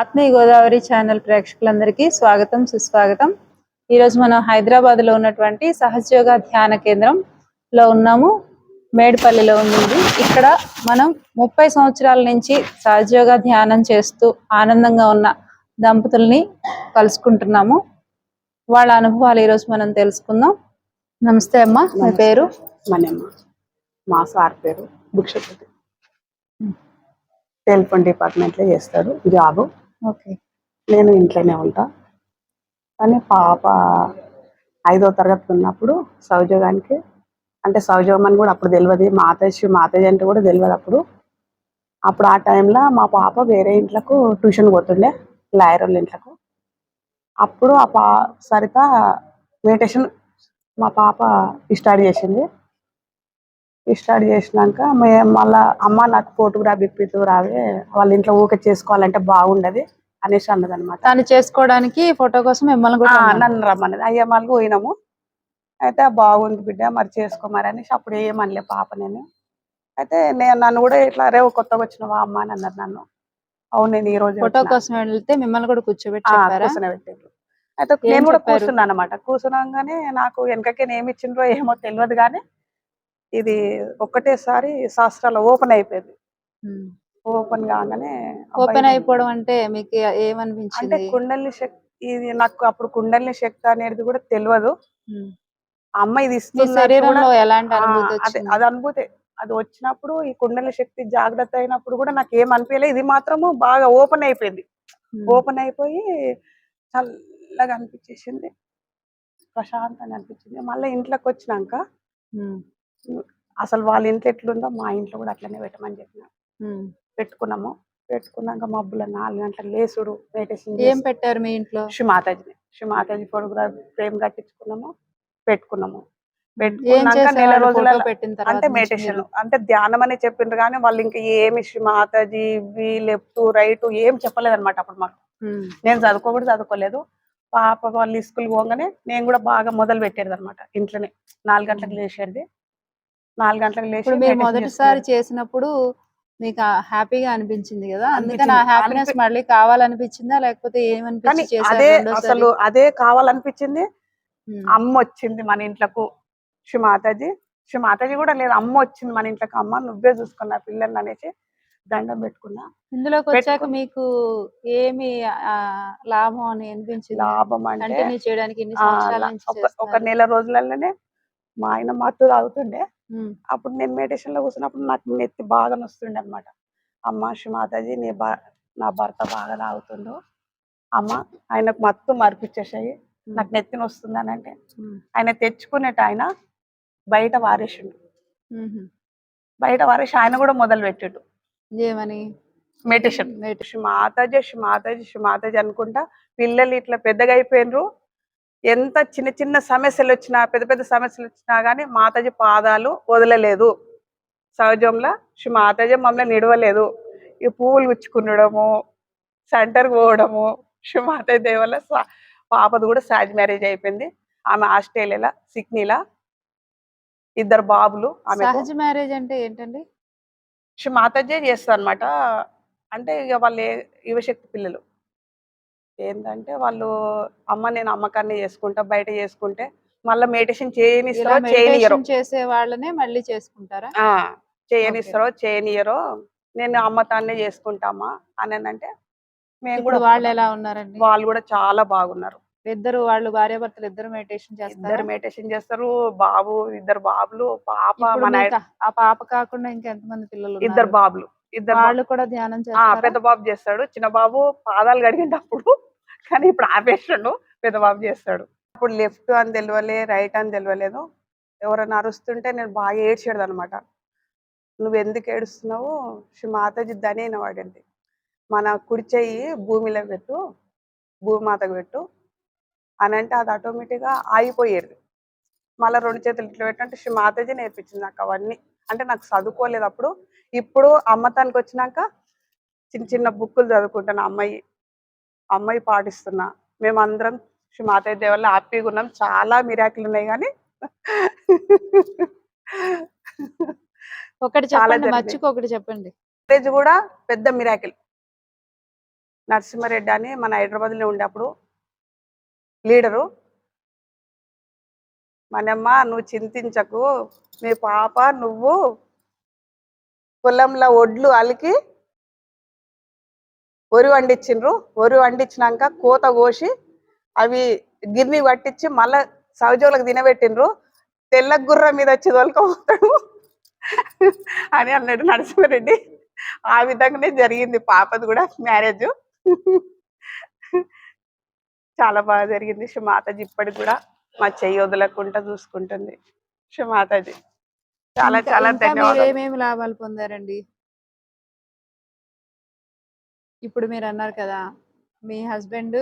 ఆత్మీయ గోదావరి ఛానల్ ప్రేక్షకులందరికీ స్వాగతం సుస్వాగతం. ఈరోజు మనం హైదరాబాద్లో ఉన్నటువంటి సహజయోగ ధ్యాన కేంద్రం లో ఉన్నాము. మేడిపల్లిలో ఉంది. ఇక్కడ మనం ముప్పై సంవత్సరాల నుంచి సహజయోగ ధ్యానం చేస్తూ ఆనందంగా ఉన్న దంపతుల్ని కలుసుకుంటున్నాము. వాళ్ళ అనుభవాలు ఈరోజు మనం తెలుసుకుందాం. నమస్తే అమ్మా మీ పేరు? మనమ్మ మా సార్ పేరు. భిక్షపతి. టెలిఫోన్ డిపార్ట్మెంట్లో చేస్తాడు జాబ్. నేను ఇంట్లోనే ఉంటా. కానీ పాప ఐదో తరగతి ఉన్నప్పుడు సౌజోగానికి అంటే సౌజోగం అని కూడా అప్పుడు తెలియదు మాతేజ్ మాతేజ్ అంటే కూడా తెలియదు అప్పుడు. అప్పుడు ఆ టైంలో మా పాప వేరే ఇంట్లకు ట్యూషన్ పోతుండే లాయర్ వాళ్ళ ఇంట్లకు. అప్పుడు ఆ పా సరిత మెడిటేషన్ మా పాప స్టార్ట్ చేసింది. స్టార్ట్ చేసినాక మేము మళ్ళా అమ్మ నాకు ఫోటోగ్రాఫ్ ఇప్పితూ రావే వాళ్ళ ఇంట్లో ఊకే చేసుకోవాలంటే బాగుండదు అనేసి అన్నది అనమాట తను చేసుకోవడానికి ఫోటో కోసం మిమ్మల్ని కూడా. నన్ను రమ్మన్నది అయ్యా మళ్ళీ పోయినాము. అయితే బాగుంది బిడ్డ మరి చేసుకోమరి అనేసి అప్పుడు ఏమనలే పాప నేను. అయితే నేను నన్ను కూడా ఇట్లా రేవు కొత్తగా వచ్చినవా అమ్మ అని అన్నారు నన్ను. అవును నేను ఈ రోజు ఫోటో కోసం వెళ్తే మిమ్మల్ని కూడా కూర్చోబెట్టి అయితే నేను కూడా? కూర్చున్నాను అనమాట కూర్చున్నాగానే నాకు వెనకకి ఏమి ఇచ్చిండ్రో ఏమో తెలియదు కానీ ఇది ఒక్కటేసారి శాస్త్రాలు ఓపెన్ అయిపోయింది. ఓపెన్ కాగానే ఓపెన్ అయిపోవడం అంటే మీకు అంటే ఏమనిపించింది? కుండలి శక్తి ఇది నాకు అప్పుడు కుండలి శక్తి అనేది కూడా తెలియదు అమ్మ ఇది శరీరంలో ఎలాంటి అనుభూతి అదే అనుభూతి. అది వచ్చినప్పుడు ఈ కుండలి శక్తి జాగ్రత్త అయినప్పుడు కూడా నాకు ఏం అనిపించలేదు ఇది మాత్రము బాగా ఓపెన్ అయిపోయింది. ఓపెన్ అయిపోయి చల్లగా అనిపించేసింది. ప్రశాంతంగా అనిపించింది మళ్ళీ ఇంట్లోకి వచ్చినాక. అసలు వాళ్ళ ఇంట్లో ఎట్లుందో మా ఇంట్లో కూడా అట్లనే పెట్టమని చెప్పిన. పెట్టుకున్నాము. పెట్టుకున్నాక మబ్బుల నాలుగు గంటల లేసుడు మెడిటేషన్ ఏం పెట్టారు మీ ఇంట్లో? మాతాజీ మాతాజీ ఫోటోగ్రాఫ్ ఫ్రేమ్ కట్టించుకున్నాము పెట్టుకున్నాము. పెట్టుకున్నాక నెల రోజుల అంటే మెడిటేషన్? అంటే ధ్యానం అని చెప్పిండ్రు కానీ వాళ్ళు ఇంకా ఏమి శ్రీ మాతాజీ ఇవి లెఫ్ట్ రైట్ ఏం చెప్పలేదు అనమాట అప్పుడు మాకు. నేను చదువుకోకూడదు చదువుకోలేదు. పాప వాళ్ళు స్కూల్ పోగానే నేను కూడా బాగా మొదలు పెట్టేది అనమాట ఇంట్లోనే. నాలుగు గంటలకు లేచేది. నాలుగు గంటలకు లేచి మీరు మొదటిసారి. చేసినప్పుడు మీకు హ్యాపీగా అనిపించింది కదా అందుకని ఆ అనిపించింది. హ్యాపీనెస్ మళ్ళీ కావాలనిపించిందా లేకపోతే కానీ ఏమనిపించి చేశారు అదే రెండోసారి? అసలు అదే కావాలనిపించింది. అమ్మ వచ్చింది మన ఇంట్లోకు శ్రీ మాతాజీ శ్రీ మాతాజీ కూడా లేదు అమ్మ వచ్చింది మన ఇంట్లోకి అమ్మ నువ్వే చూసుకున్నా పిల్లల్ని అనేసి దండం పెట్టుకున్నా ఇందులోకి వచ్చాక మీకు ఏమి లాభం అని అనిపించింది లాభం అంటే చేయడానికి ఒక? నెల రోజులలోనే మా ఆయన మత్తు తాగుతుండే. అప్పుడు నేను మెడిటేషన్లో కూర్చున్నప్పుడు నాకు నెత్తి బాగా నొస్తుండే అనమాట అమ్మ శ్రీ మాతాజీ నీ బా నా భర్త బాగా తాగుతుండు. అమ్మ ఆయనకు మత్తు మరిపించేసాయి. నాకు నెత్తి నొస్తుంది అని అంటే. ఆయన తెచ్చుకునేట ఆయన బయట వారేసిండు. బయట వారేసి ఆయన కూడా మొదలు పెట్టాడు. ఏమని? మెడిటేషన్ మాతాజీ మాతాజీ మాతాజీ అనుకుంటా పిల్లలు ఇట్లా పెద్దగా అయిపోయినరు. ఎంత చిన్న చిన్న సమస్యలు వచ్చినా పెద్ద పెద్ద సమస్యలు వచ్చినా కానీ మాతాజీ పాదాలు వదలలేదు. సహజంలో శ్రీ మాతాజీ మమ్మల్ని నిడవలేదు. ఈ పువ్వులు గుచ్చుకునడము సెంటర్కి పోవడము శ్రీ మాతాజీ దేవల్ల పాపది కూడా సాజ్ మ్యారేజ్ అయిపోయింది. ఆమె ఆస్ట్రేలియాలో సిడ్నీలో ఇద్దరు బాబులు ఆమె సహజ మ్యారేజ్ అంటే ఏంటండి? శ్రీ మాతాజీ చేస్తారు అనమాట అంటే ఇక వాళ్ళు యువశక్తి పిల్లలు. ఏంటంటే వాళ్ళు అమ్మ నేను అమ్మకాన్ని చేసుకుంటా బయట చేసుకుంటే మళ్ళీ మెడిటేషన్ ఇలా చేయనిస్తారో చేయనియరో చేసే వాళ్ళనే మళ్ళీ చేసుకుంటారా? చేయనిస్తారో చేయనియరో నేను అమ్మతాన్నే చేసుకుంటామా అని అంటే మేము కూడా వాళ్ళు ఎలా ఉన్నారండి? వాళ్ళు కూడా చాలా బాగున్నారు. ఇద్దరు వాళ్ళు భార్యాభర్తలు ఇద్దరు మెడిటేషన్ ఇద్దరు చేస్తారు మెడిటేషన్ చేస్తారు బాబు ఇద్దరు బాబులు పాప మన ఆ పాప కాకుండా ఇంకెంత మంది పిల్లలు ఇద్దరు? బాబులు ఇద్దరు వాళ్ళు కూడా ధ్యానం చేస్తారా? పెద్ద బాబు చేస్తాడు చిన్న బాబు పాదాలు కడిగినప్పుడు కానీ ఇప్పుడు ఆపేసాడు పెద్దబాబు చేస్తాడు. అప్పుడు లెఫ్ట్ అని తెలియలే రైట్ అని తెలియలేదు ఎవరైనా అరుస్తుంటే నేను బాగా ఏడ్చాడు అనమాట నువ్వు ఎందుకు ఏడుస్తున్నావు? శ్రీ మాతాజీ దనే అయిన వాడండి. మన కుడి చెయ్యి భూమిలో పెట్టు భూమాతకు పెట్టు అని అంటే అది ఆటోమేటిక్గా ఆగిపోయేది. మళ్ళీ రెండు చేతులు ఇట్లా పెట్టంటే శ్రీ మాతాజీ నేర్పించింది నాకు అవన్నీ. అంటే నాకు చదువుకోలేదు అప్పుడు. ఇప్పుడు అమ్మతానికి వచ్చినాక చిన్న చిన్న బుక్కులు చదువుకుంటాను అమ్మాయి. అమ్మాయి పాటిస్తున్నా. మేమందరం శ్రీ మాతయ్య దేవల్ల హ్యాపీగా ఉన్నాం. చాలా మిరాకిల్ ఉన్నాయి కానీ ఒకటి చాలా ఒకటి చెప్పండి. మ్యారేజ్ కూడా పెద్ద మిరాకిల్. నరసింహారెడ్డి అని మన హైదరాబాద్లో ఉండే అప్పుడు లీడరు. మనమ్మ నువ్వు చింతించకు. మీ పాప నువ్వు పొలంలో ఒడ్లు అలికి వరి వండించిండ్రు వరి వండించినాక కోత కోసి అవి గిర్ని పట్టించి మళ్ళా సౌజోలకు తినబెట్టిండ్రు. తెల్ల గుర్ర మీద వచ్చి తోలుకపోతాడు అని అన్నాడు నరసింహారెడ్డి. ఆ విధంగానే జరిగింది పాపది కూడా మ్యారేజ్. చాలా బాగా జరిగింది మాతాజీ ఇప్పటికి కూడా మా చెయ్యి వదలకుండా చూసుకుంటుంది మాతాజీ. చాలా చాలా ధన్యవాదాలు. ఏమేమి లాభాలు పొందారండి? ఇప్పుడు మీరు అన్నారు కదా మీ హస్బెండ్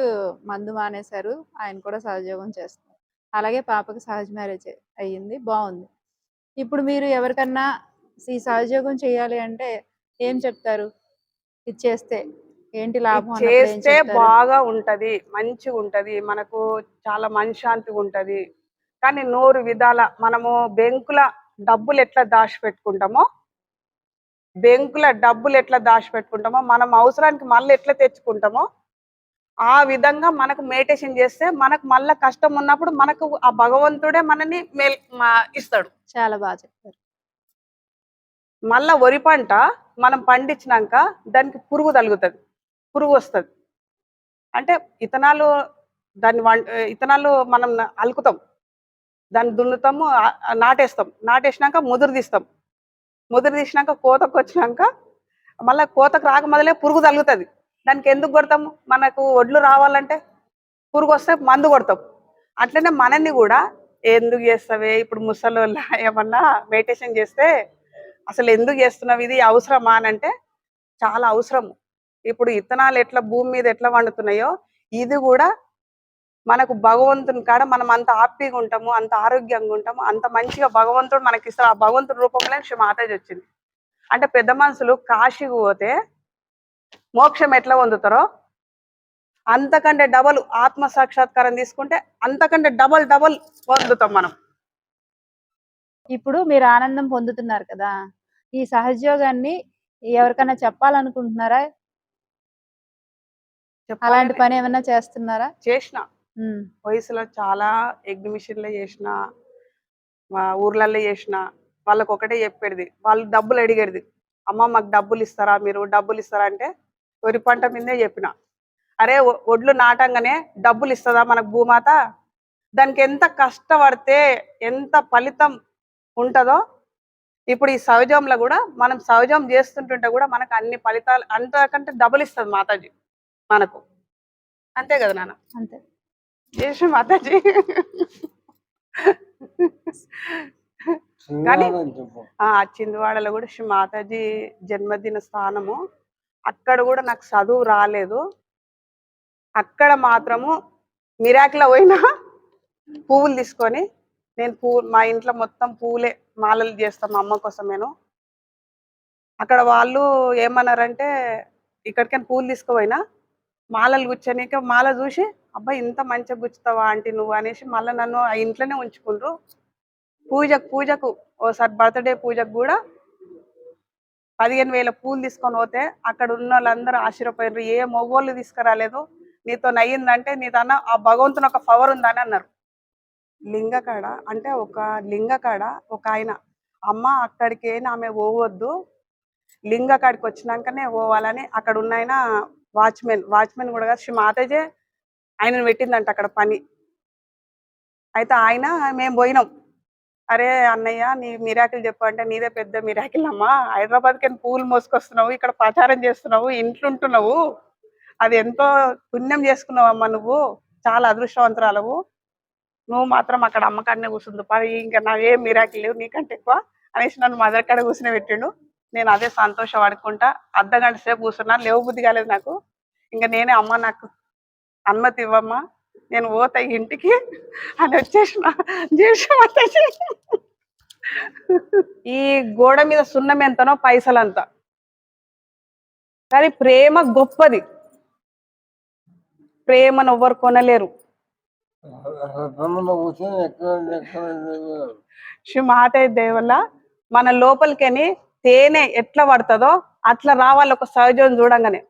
మందు మానేశారు ఆయన కూడా సహజయోగం చేస్తారు అలాగే పాపకి సహజ మ్యారేజ్ అయ్యింది బాగుంది. ఇప్పుడు మీరు ఎవరికన్నా ఈ సహజయోగం చేయాలి అంటే ఏం చెప్తారు? ఇది చేస్తే ఏంటి లాభం చేస్తే? బాగా ఉంటది మంచిగా ఉంటది మనకు చాలా మనశ్శాంతిగా ఉంటది. కానీ నూరు విధాల మనము బెంకుల డబ్బులు ఎట్లా దాచి పెట్టుకుంటామో బెంకుల డబ్బులు ఎట్లా దాచి పెట్టుకుంటామో మనం అవసరానికి మళ్ళీ ఎట్లా తెచ్చుకుంటామో ఆ విధంగా మనకు మెడిటేషన్ చేస్తే మనకు మళ్ళా కష్టం ఉన్నప్పుడు మనకు ఆ భగవంతుడే మనని మేల్ ఇస్తాడు. చాలా బాగా చెప్పారు. మళ్ళా వరి పంట మనం పండించినాక దానికి పురుగు తగులుతుంది పురుగు వస్తుంది. అంటే ఇతనాలు దాన్ని ఇతనాలు మనం అలుకుతాం. దాన్ని దున్నుతాము నాటేస్తాం. నాటేసినాక ముదురు తీస్తాం. ముదురు తీసినాక కోతకు వచ్చినాక మళ్ళీ కోతకు రాక మొదలే పురుగు తగులుతుంది. దానికి ఎందుకు కొడతాము మనకు ఒడ్లు రావాలంటే పురుగు వస్తే మందు కొడతాం. అట్లనే మనల్ని కూడా ఎందుకు చేస్తావే? ఇప్పుడు ముసలి ఏమన్నా మెడిటేషన్ చేస్తే అసలు ఎందుకు చేస్తున్నావు? ఇది అవసరమా అని అంటే చాలా అవసరము. ఇప్పుడు ఇత్తనాలు ఎట్లా భూమి మీద ఎట్లా వండుతున్నాయో ఇది కూడా మనకు భగవంతుని కాడ మనం అంత హ్యాపీగా ఉంటాము అంత ఆరోగ్యంగా ఉంటాము అంత మంచిగా భగవంతుడు మనకి ఇస్తారు ఆ భగవంతుడి రూపంలో మాతాజీ వచ్చింది. అంటే పెద్ద మనుషులు కాశీకి పోతే మోక్షం ఎట్లా పొందుతారో? అంతకంటే డబల్ ఆత్మ సాక్షాత్కారం తీసుకుంటే అంతకంటే డబల్ డబల్ పొందుతాం మనం. ఇప్పుడు మీరు ఆనందం పొందుతున్నారు కదా? ఈ సహజయోగాన్ని ఎవరికైనా చెప్పాలనుకుంటున్నారా? అలాంటి పని ఏమైనా చేస్తున్నారా? చేసిన. వయసులో చాలా ఎగ్జిబిషన్లో చేసిన మా ఊర్లలో చేసిన వాళ్ళకి ఒకటే చెప్పేది. వాళ్ళు డబ్బులు అడిగేది. అమ్మ మాకు డబ్బులు ఇస్తారా మీరు? డబ్బులు ఇస్తారా అంటే వరి పంట మీదే చెప్పిన. అరే ఒడ్లు నాటంగానే డబ్బులు ఇస్తుందా మనకు భూమాత? దానికి ఎంత కష్టపడితే ఎంత ఫలితం ఉంటుందో ఇప్పుడు ఈ సహజంలో కూడా మనం సహజం చేస్తుంటుంటే కూడా మనకు అన్ని ఫలితాలు అంతకంటే డబుల్ ఇస్తుంది మాతాజీ మనకు. అంతే కదా నాన్న? అంతే. జేషు మాతాజీ. కానీ ఆ చిందువాడలో కూడా శ్రీ మాతాజీ జన్మదిన స్థానము. అక్కడ కూడా నాకు చదువు రాలేదు. అక్కడ మాత్రము మిరాకిల పోయినా పువ్వులు తీసుకొని నేను పువ్వు మా ఇంట్లో మొత్తం పువ్వులే మాలలు చేస్తాం మా అమ్మ కోసం నేను. అక్కడ వాళ్ళు ఏమన్నారంటే ఇక్కడికైనా పువ్వులు తీసుకుపోయినా మాలలు గుచ్చనీక మాల చూసి అబ్బాయి ఇంత మంచిగా గుచ్చుతావా ఆంటీ నువ్వు? అనేసి మళ్ళీ నన్ను ఆ ఇంట్లోనే ఉంచుకుండ్రు. పూజకు పూజకు ఓసారి బర్త్డే పూజకు కూడా పదిహేను వేల పూలు తీసుకొని పోతే అక్కడ ఉన్న వాళ్ళందరూ ఆశ్చర్యపోయారు ఏ మొగోళ్ళు తీసుకురాలేదు. నీతో నయ్యిందంటే నీతోన ఆ భగవంతుని ఒక పవర్ ఉందని అన్నారు. లింగకాడ అంటే ఒక లింగకాడ ఒక ఆయన అమ్మ అక్కడికి ఆమె పోవద్దు. లింగకాడికి వచ్చినాకనే పోవాలని అక్కడ ఉన్న ఆయన వాచ్మెన్ వాచ్మెన్ కూడా శ్రీ మాతజే ఆయనను పెట్టిందంట అక్కడ పని. అయితే ఆయన మేము పోయినాం. అరే అన్నయ్య నీ మిరాకిల్ చెప్పు అంటే నీదే పెద్ద మిరాకిల్ అమ్మా. హైదరాబాద్కి పూలు మోసుకొస్తున్నావు ఇక్కడ ప్రచారం చేస్తున్నావు ఇంట్లుంటున్నావు. అది ఎంతో పుణ్యం చేసుకున్నావమ్మా నువ్వు చాలా అదృష్టవంతురాలవు. నువ్వు మాత్రం అక్కడ అమ్మకాడనే కూర్చుంది పని ఇంకా నా ఏం మిరాకిల్ లేవు నీకంటే ఎక్కువ అనేసి నన్ను మదర్ కాడ కూర్చుని పెట్టిండు. నేను అదే సంతోషపడుకుంటా అర్ధ గంట సేపు కూర్చున్నా. లేవు బుద్ధి కాలేదు నాకు. ఇంకా నేనే అమ్మ నాకు అనుమతి ఇవ్వమ్మా. నేను పోతా ఇంటికి అని వచ్చేసిన. ఈ గోడ మీద సున్నం ఎంతనో పైసలంత. కానీ ప్రేమ గొప్పది. ప్రేమను ఎవ్వరు కొనలేరు. మాతయ్య దేవల్ల మన లోపలికని తేనె ఎట్లా పడుతుందో అట్లా రావాలి ఒక సహజం చూడంగానే.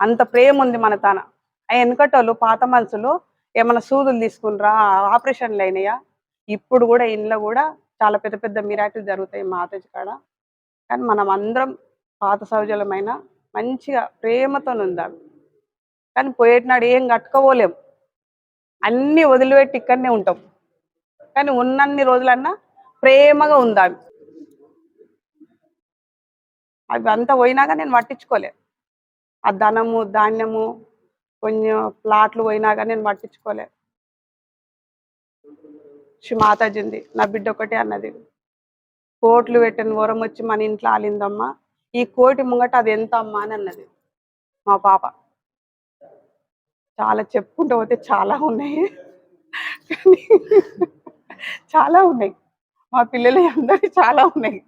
అంత ప్రేమ ఉంది మన తాన. ఆ వెనకటోళ్ళు పాత మనుషులు ఏమైనా సూదులు తీసుకునిరా ఆపరేషన్లు అయినాయా? ఇప్పుడు కూడా ఇంట్లో కూడా చాలా పెద్ద పెద్ద మిరాకిల్ జరుగుతాయి మాతాజీ కాడ. కానీ మనం అందరం పాత సహజలమైన మంచిగా ప్రేమతో ఉందాం. కానీ పోయేటినాడు ఏం కట్టుకోలేం. అన్ని వదిలిపెట్టి ఇక్కడనే ఉంటాం. కానీ ఉన్నన్ని రోజులన్నా ప్రేమగా ఉందాం. అవి అంతా పోయినాక నేను పట్టించుకోలే. ఆ ధనము ధాన్యము కొంచెం ప్లాట్లు పోయినాక నేను పట్టించుకోలే. శ్రీ మాతాజింది నా బిడ్డ ఒకటే అన్నది. కోట్లు పెట్టిన వరం వచ్చి మన ఇంట్లో ఆలిందమ్మా. ఈ కోటి ముంగట అది ఎంత అమ్మా అని అన్నది మా పాప. చాలా చెప్పుకుంటూ పోతే చాలా ఉన్నాయి. కానీ చాలా ఉన్నాయి. మా పిల్లలు అందరికీ చాలా ఉన్నాయి.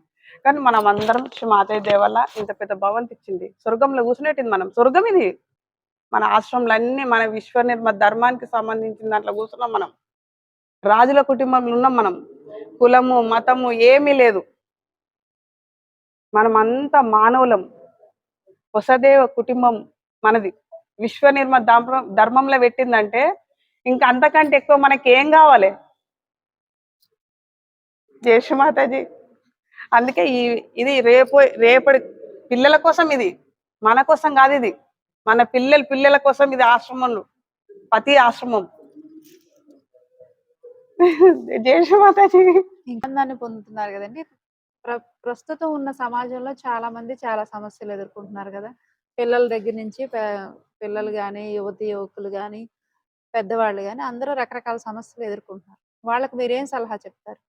కానీ మనం అందరం శ్రీ మాతయ్య దేవల్ల ఇంత పెద్ద భవంతి ఇచ్చింది. స్వర్గంలో కూర్చునేటింది మనం. స్వర్గం ఇది. మన ఆశ్రమంలో అన్ని మన విశ్వ నిర్మ ధర్మానికి సంబంధించిన దాంట్లో కూర్చున్నాం మనం. రాజుల కుటుంబంలో ఉన్నాం మనం. కులము మతము ఏమీ లేదు. మనం అంతా మానవులం. వసదేవ కుటుంబం మనది. విశ్వ నిర్మ ధర్మం ధర్మంలో పెట్టిందంటే ఇంకా అంతకంటే ఎక్కువ మనకి ఏం కావాలి జయశ్రీమాతాజీ అందుకే ఈ ఇది రేపు రేపటి పిల్లల కోసం ఇది. మన కోసం కాదు ఇది. మన పిల్లల పిల్లల కోసం ఇది ఆశ్రమంలో. ప్రతి ఆశ్రమం. జయశ్రీమాతాజీ. ఆనందాన్ని పొందుతున్నారు కదండి. ప్ర ప్రస్తుతం ఉన్న సమాజంలో చాలా మంది చాలా సమస్యలు ఎదుర్కొంటున్నారు కదా. పిల్లల దగ్గర నుంచి పిల్లలు కానీ యువతి యువకులు కానీ పెద్దవాళ్ళు కానీ అందరూ రకరకాల సమస్యలు ఎదుర్కొంటున్నారు. వాళ్ళకి మీరేం సలహా చెప్తారు?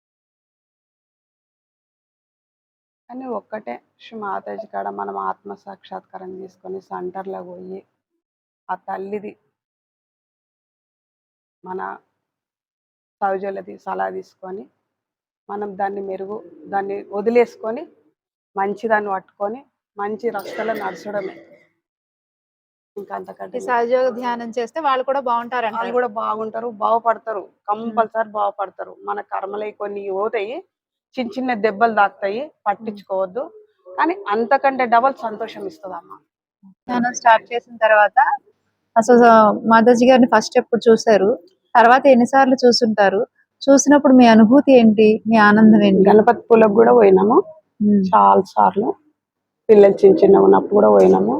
కానీ ఒక్కటే శ్రీ మాతాజీ కాడ మనం ఆత్మ సాక్షాత్కారం తీసుకొని సెంటర్లో పోయి ఆ తల్లిది మన సౌజలది సలహా తీసుకొని మనం దాన్ని మెరుగు దాన్ని వదిలేసుకొని మంచి దాన్ని పట్టుకొని మంచి రస్తలో నడచడమే. ఇంకా అంతకంటే సహజయోగ ధ్యానం చేస్తే వాళ్ళు కూడా బాగుంటారంట వాళ్ళు కూడా బాగుంటారు బాగుపడతారు కంపల్సరీ బాగుపడతారు. మన కర్మలై కొన్ని పోతాయి చిన్న చిన్న దెబ్బలు తాకుతాయి పట్టించుకోవద్దు. కానీ అంతకంటే డబల్ సంతోషం ఇస్తుంది అమ్మ ధ్యానం స్టార్ట్ చేసిన తర్వాత అసలు మాతాజీ గారిని ఫస్ట్ ఎప్పుడు చూసారు తర్వాత ఎన్నిసార్లు చూసుంటారు? చూసినప్పుడు మీ అనుభూతి ఏంటి? మీ ఆనందం ఏంటి? గణపతి పూలకు కూడా పోయినాము. చాలా సార్లు. పిల్లలు చిన్న చిన్న ఉన్నప్పుడు కూడా పోయినాము.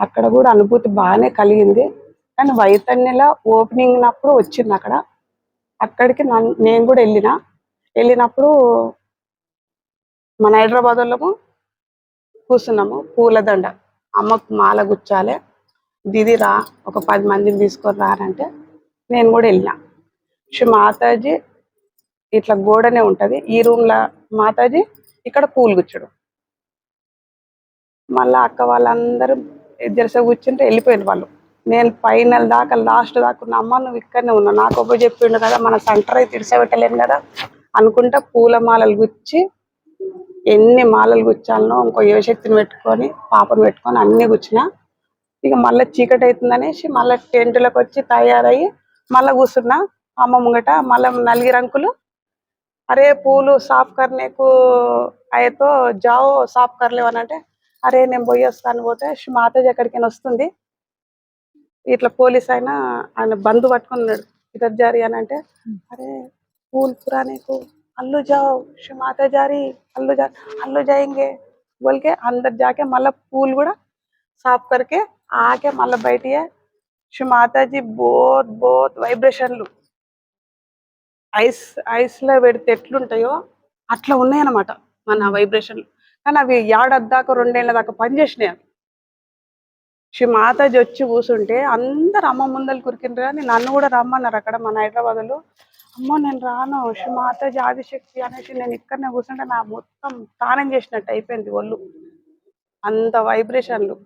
అక్కడ కూడా అనుభూతి బాగానే కలిగింది. కానీ వైతన్యల ఓపెనింగ్ అప్పుడు వచ్చింది అక్కడ. అక్కడికి నన్ను నేను కూడా వెళ్ళిన. వెళ్ళినప్పుడు మన హైదరాబాద్ వాళ్ళము కూర్చున్నాము పూలదండ అమ్మకు మాల గుచ్చాలి. దిది రా ఒక పది మందిని తీసుకొని రారంటే నేను కూడా వెళ్ళిన. శ్రీ మాతాజీ ఇట్లా గోడనే ఉంటది. ఈ రూమ్లో మాతాజీ ఇక్కడ పూలు గుచ్చడు. మళ్ళీ అక్క వాళ్ళందరూ జరస కూర్చుంటే వెళ్ళిపోయారు వాళ్ళు. నేను పైన దాకా లాస్ట్ దాకా ఉన్న అమ్మ నువ్వు ఇక్కడనే ఉన్నా నాకు ఒప్ప చెప్పిండు కదా మన సెంటర్ అయితే ఇడిసబెట్టలేను కదా. అనుకుంటా పూల మాలలు గుచ్చి ఎన్ని మాలలు గుచ్చాలనో ఇంకో యువశక్తిని పెట్టుకొని పాపను పెట్టుకొని అన్ని గుచ్చిన ఇక మళ్ళీ చీకటి అవుతుంది అనేసి మళ్ళీ టెంట్లకు వచ్చి తయారయ్యి మళ్ళీ కూర్చున్నా అమ్మ ముంగట మళ్ళీ నలుగురు అంకులు అరే పూలు సాఫ్ కర్నేకు అయ్యతో జావో సాఫ్ కర్లేవు అని అంటే అరే నేను పోయి వస్తాను పోతే "ష్ ఎక్కడికైనా వస్తుంది. ఇట్లా పోలీస్ అయినా ఆయన బంధు పట్టుకున్నాడు ఇద్దరు జారి అని అంటే అరే फूल पुराने को अल्लू जाओ माता जा रही अल्लू जा अल्लू जाएंगे। बोल के अंदर जाके मल्ला पूल కూడా సాఫ్ करके ఆకే మళ్ళా బయటియే మాతాజీ బోత్ బోత్ వైబ్రేషన్లు ఐస్ ఐస్లో పెడితే ఎట్లుంటాయో అట్లా ఉన్నాయన్నమాట మన వైబ్రేషన్లు కానీ అవి ఏడాదాకా రెండేళ్ళ దాకా పనిచేసినాయి అవి శ్రీ మాతాజీ వచ్చి కూర్చుంటే అందరు అమ్మ ముందలు కురికిండ్రు కానీ నన్ను కూడా రమ్మన్నారు అక్కడ మన హైదరాబాద్లో అమ్మో నేను రాను. మాతాజీ ఆదిశక్తి అనేసి నేను ఇక్కడనే కూర్చుంటే నా మొత్తం స్నానం చేసినట్టు అయిపోయింది ఒళ్ళు. అంత వైబ్రేషన్లు.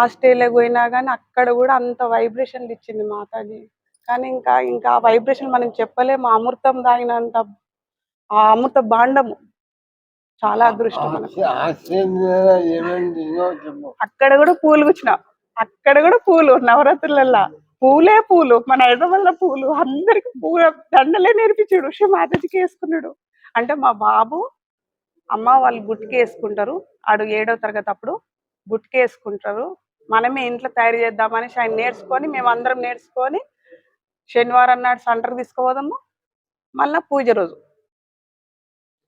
ఆస్ట్రేలియా పోయినా కానీ అక్కడ కూడా అంత వైబ్రేషన్లు ఇచ్చింది మాతాజీ కానీ ఇంకా ఇంకా వైబ్రేషన్ మనం చెప్పలేము అమృతం తాగినంత ఆ అమృత భాండము చాలా అదృష్టం అక్కడ కూడా పూలు కూర్చున్నా. అక్కడ కూడా పూలు నవరాత్రులల్లా. పూలే పూలు మన హైదరాబాద్లో పూలు అందరికి పూల దండలే నేర్పించాడు. శ్రీ మాతాజీకి వేసుకున్నాడు. అంటే మా బాబు అమ్మ వాళ్ళు గుట్కి వేసుకుంటారు. ఆడు ఏడో తరగతి అప్పుడు గుట్కి వేసుకుంటారు. మనమే ఇంట్లో తయారు చేద్దామనేసి ఆయన నేర్చుకొని మేము అందరం నేర్చుకొని శనివారం నాడు సెంటర్ తీసుకుపోదాము. మళ్ళీ పూజ రోజు.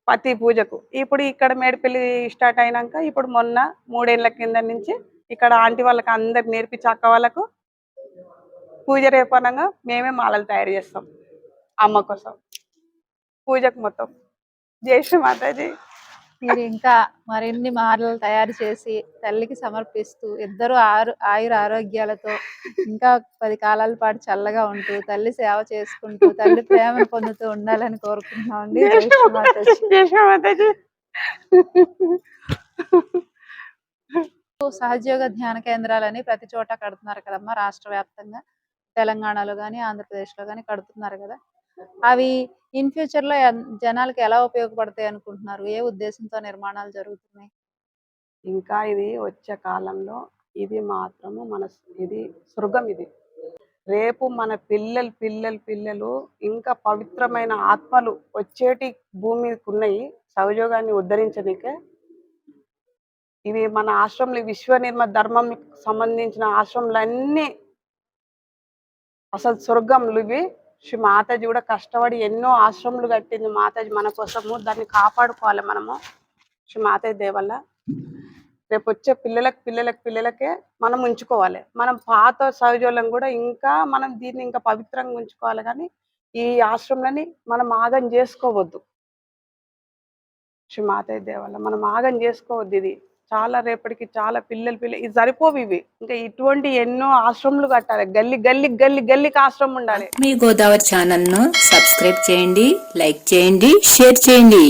ప్రతి పూజకు. ఇప్పుడు ఇక్కడ మేడిపల్లి స్టార్ట్ అయినాక ఇప్పుడు మొన్న మూడేళ్ళ కింద నుంచి ఇక్కడ ఆంటీ వాళ్ళకి అందరికి నేర్పించి అక్క వాళ్ళకు పూజ రేపనంగా మేమే మాలలు తయారు చేస్తాం అమ్మ కోసం. పూజకు మొత్తం. జై శ్రీ మాతాజీ. మీరు ఇంకా మరిన్ని మాలలు తయారు చేసి తల్లికి సమర్పిస్తూ ఇద్దరు ఆరు ఆయుర ఆరోగ్యాలతో ఇంకా పది కాలాల పాటు చల్లగా ఉంటూ తల్లి సేవ చేసుకుంటూ తల్లి ప్రేమను పొందుతూ ఉండాలని కోరుకుంటున్నామండి సహజయోగ ధ్యాన కేంద్రాలని ప్రతి చోట కడుతున్నారు కదమ్మా రాష్ట్ర వ్యాప్తంగా. తెలంగాణలో కానీ ఆంధ్రప్రదేశ్లో కానీ కడుతున్నారు కదా. అవి ఇన్ ఫ్యూచర్లో జనాలకి ఎలా ఉపయోగపడతాయి అనుకుంటున్నారు? ఏ ఉద్దేశంతో నిర్మాణాలు జరుగుతున్నాయి? ఇంకా ఇది వచ్చే కాలంలో ఇది మాత్రము మన ఇది స్వర్గం ఇది. రేపు మన పిల్లలు పిల్లలు పిల్లలు ఇంకా పవిత్రమైన ఆత్మలు వచ్చేటి భూమి ఉన్నాయి సహజోగాన్ని ఉద్ధరించడానికే ఇవి మన ఆశ్రమంలో విశ్వ నిర్మ ధర్మం సంబంధించిన ఆశ్రమంలన్నీ అసలు స్వర్గంలు ఇవి శ్రీ మాతాజీ కూడా కష్టపడి ఎన్నో ఆశ్రమాలు కట్టింది మాతాజీ మన కోసము. దాన్ని కాపాడుకోవాలి మనము. శ్రీ మాతాజీ దేవల్ల. రేపు వచ్చే పిల్లలకు పిల్లలకు పిల్లలకే మనం ఉంచుకోవాలి. మనం పాత సహజోళం కూడా ఇంకా మనం దీన్ని ఇంకా పవిత్రంగా ఉంచుకోవాలి కానీ ఈ ఆశ్రమంలని మనం ఆగం చేసుకోవద్దు. శ్రీ మాతాజీ దేవల్ల. మనం ఆగం చేసుకోవద్దు ఇది. చాలా రేపటికి చాలా పిల్లలు పిల్లలు ఇది సరిపోవు ఇవి. ఇంకా ఇటువంటి ఎన్నో ఆశ్రమాలు కట్టాలి. గల్లి గల్లి గల్లి గల్లికి ఆశ్రమం ఉండాలి. మీ గోదావరి ఛానల్ను సబ్స్క్రైబ్ చేయండి లైక్ చేయండి షేర్ చేయండి.